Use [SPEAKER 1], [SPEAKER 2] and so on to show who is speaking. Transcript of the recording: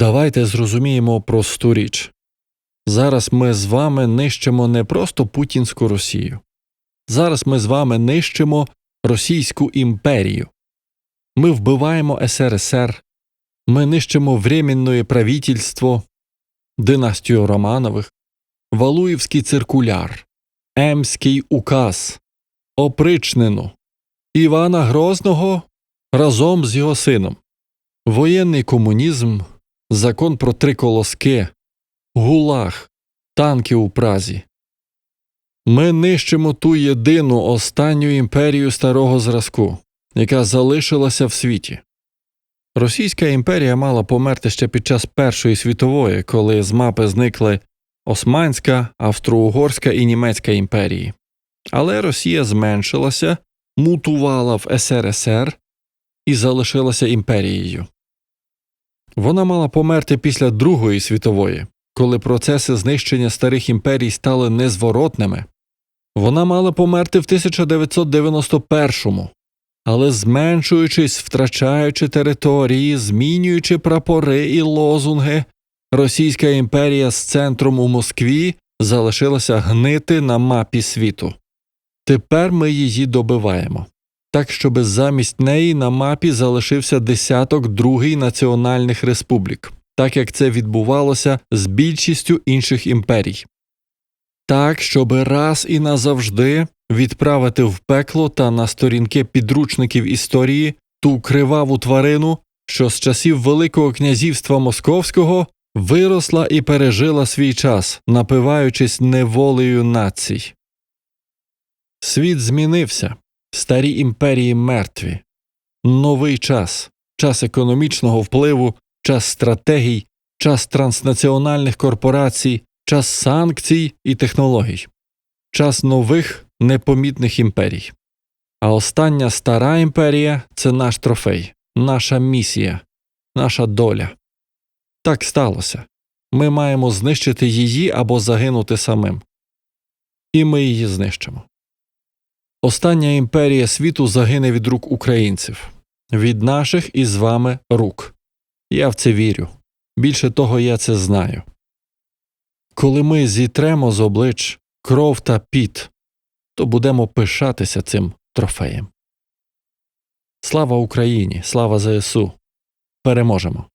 [SPEAKER 1] Давайте зрозуміємо просту річ. Зараз ми з вами нищимо не просто Путінську Росію. Зараз ми з вами нищимо Російську імперію. Ми вбиваємо СРСР, ми нищимо Временне правительство, династію Романових, Валуївський циркуляр, Емський указ, опричнину, Івана Грозного разом з його сином, воєнний комунізм, закон про три колоски, гулаг, танки у Празі. Ми нищимо ту єдину останню імперію старого зразку, яка залишилася в світі. Російська імперія мала померти ще під час Першої світової, коли з мапи зникли Османська, Австро-Угорська і Німецька імперії. Але Росія зменшилася, мутувала в СРСР і залишилася імперією. Вона мала померти після Другої світової, коли процеси знищення старих імперій стали незворотними. Вона мала померти в 1991-му, але зменшуючись, втрачаючи території, змінюючи прапори і лозунги, Російська імперія з центром у Москві залишилася гнити на мапі світу. Тепер ми її добиваємо, так щоб замість неї на мапі залишився десяток другий національних республік, так як це відбувалося з більшістю інших імперій. Так, щоб раз і назавжди відправити в пекло та на сторінки підручників історії ту криваву тварину, що з часів Великого князівства Московського виросла і пережила свій час, напиваючись неволею націй. Світ змінився, старі імперії мертві, новий час, час економічного впливу, час стратегій, час транснаціональних корпорацій, час санкцій і технологій, час нових непомітних імперій. А остання стара імперія це наш трофей, наша місія, наша доля. Так сталося. Ми маємо знищити її або загинути самим. І ми її знищимо. Остання імперія світу загине від рук українців, від наших і з вами рук. Я в це вірю. Більше того, я це знаю. Коли ми зітремо з облич кров та піт, то будемо пишатися цим трофеєм. Слава Україні! Слава ЗСУ! Переможемо!